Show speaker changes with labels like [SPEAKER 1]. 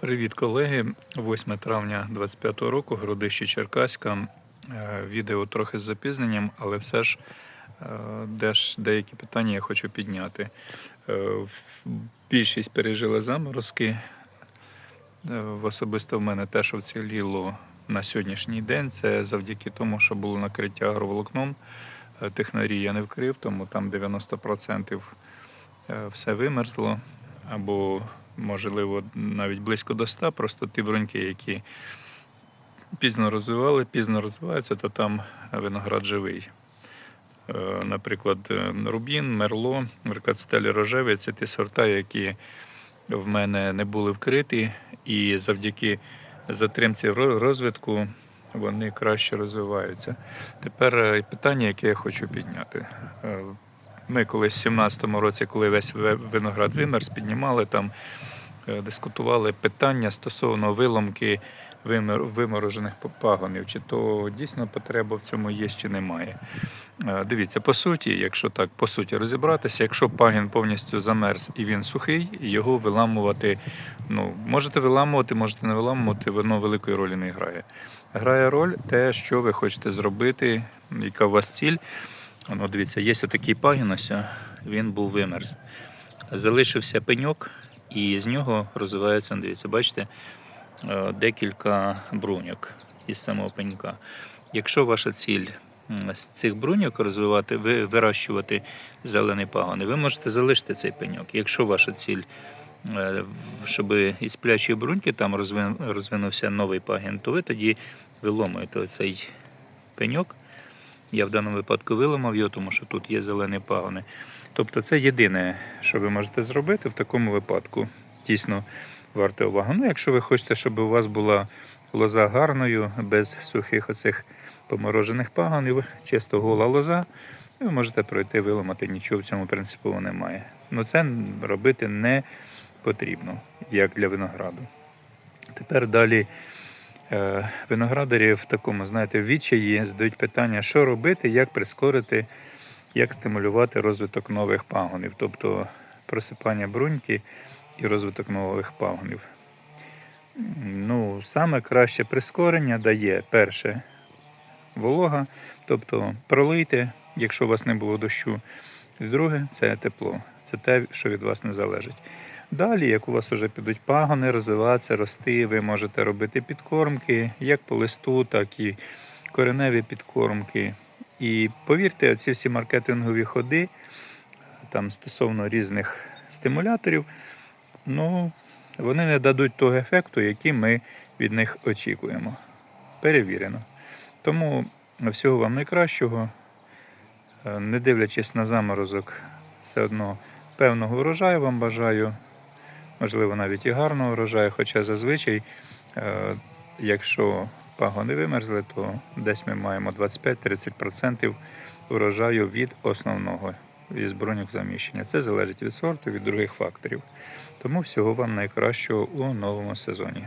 [SPEAKER 1] Привіт, колеги. 8 травня 25 року, городище Черкаська. Е, Відео трохи з запізненням, але все ж е, деякі питання я хочу підняти. Е, Більшість пережили заморозки. Особисто в мене те, що вціліло на сьогоднішній день, це завдяки тому, що було накриття агроволокном. Технарі я не вкрив, тому там 90% е, все вимерзло, або, можливо, навіть близько до 100, просто ті бруньки, які пізно розвивали, пізно розвиваються, то там виноград живий. Е, Наприклад, е, Рубін, Мерло, Меркацтелі рожевий це ті сорта, які в мене не були вкриті, і завдяки затримці ро- розвитку вони краще розвиваються. Тепер е, питання, яке я хочу підняти. Ми колись в 17-му році, коли весь виноград вимерз, піднімали там, е, дискутували питання стосовно виломки виморожених пагонів, чи то дійсно потреба в цьому є, чи немає. Е, Дивіться, по суті, якщо так по суті розібратися, якщо пагін повністю замерз і він сухий, його виламувати, ну можете виламувати, можете не виламувати, воно великої ролі не грає. Грає роль те, що ви хочете зробити, яка у вас ціль. Ну, дивіться, є отакий пагін, ось, він був вимерз. Залишився пеньок, і з нього розвивається, дивіться, бачите, е, декілька бруньок із самого пенька. Якщо ваша ціль з цих бруньок розвивати, ви вирощувати зелені пагони, ви можете залишити цей пеньок. Якщо ваша ціль, е, щоб із плячої бруньки там розвинувся новий пагін, то ви тоді виломуєте цей пеньок. Я в даному випадку виламав його, тому що тут є зелені пагони. Тобто це єдине, що ви можете зробити в такому випадку. Дійсно варте увагу. Ну, якщо ви хочете, щоб у вас була лоза гарною, без сухих оцих поморожених пагонів, чисто гола лоза, ви можете пройти виламати, нічого в цьому принципово немає. Ну це робити не потрібно, як для винограду. Тепер далі виноградарі в такому, знаєте, в відчаї задають питання, що робити, як прискорити, як стимулювати розвиток нових пагонів, тобто просипання бруньки і розвиток нових пагонів. Ну, саме краще прискорення дає перше волога, тобто пролийте, якщо у вас не було дощу. І друге це тепло. Це те, що від вас не залежить. Далі, як у вас вже підуть пагони, розвиватися, рости, ви можете робити підкормки, як по листу, так і кореневі підкормки. І повірте, ці всі маркетингові ходи там стосовно різних стимуляторів, ну, вони не дадуть того ефекту, який ми від них очікуємо. Перевірено. Тому всього вам найкращого. Е, Не дивлячись на заморозок, все одно певного врожаю вам бажаю, можливо, навіть і гарного врожаю, хоча зазвичай, е, якщо пагони вимерзли, то десь ми маємо 25-30% урожаю від основного із броньок заміщення. Це залежить від сорту, від других факторів. Тому всього вам найкращого у новому сезоні.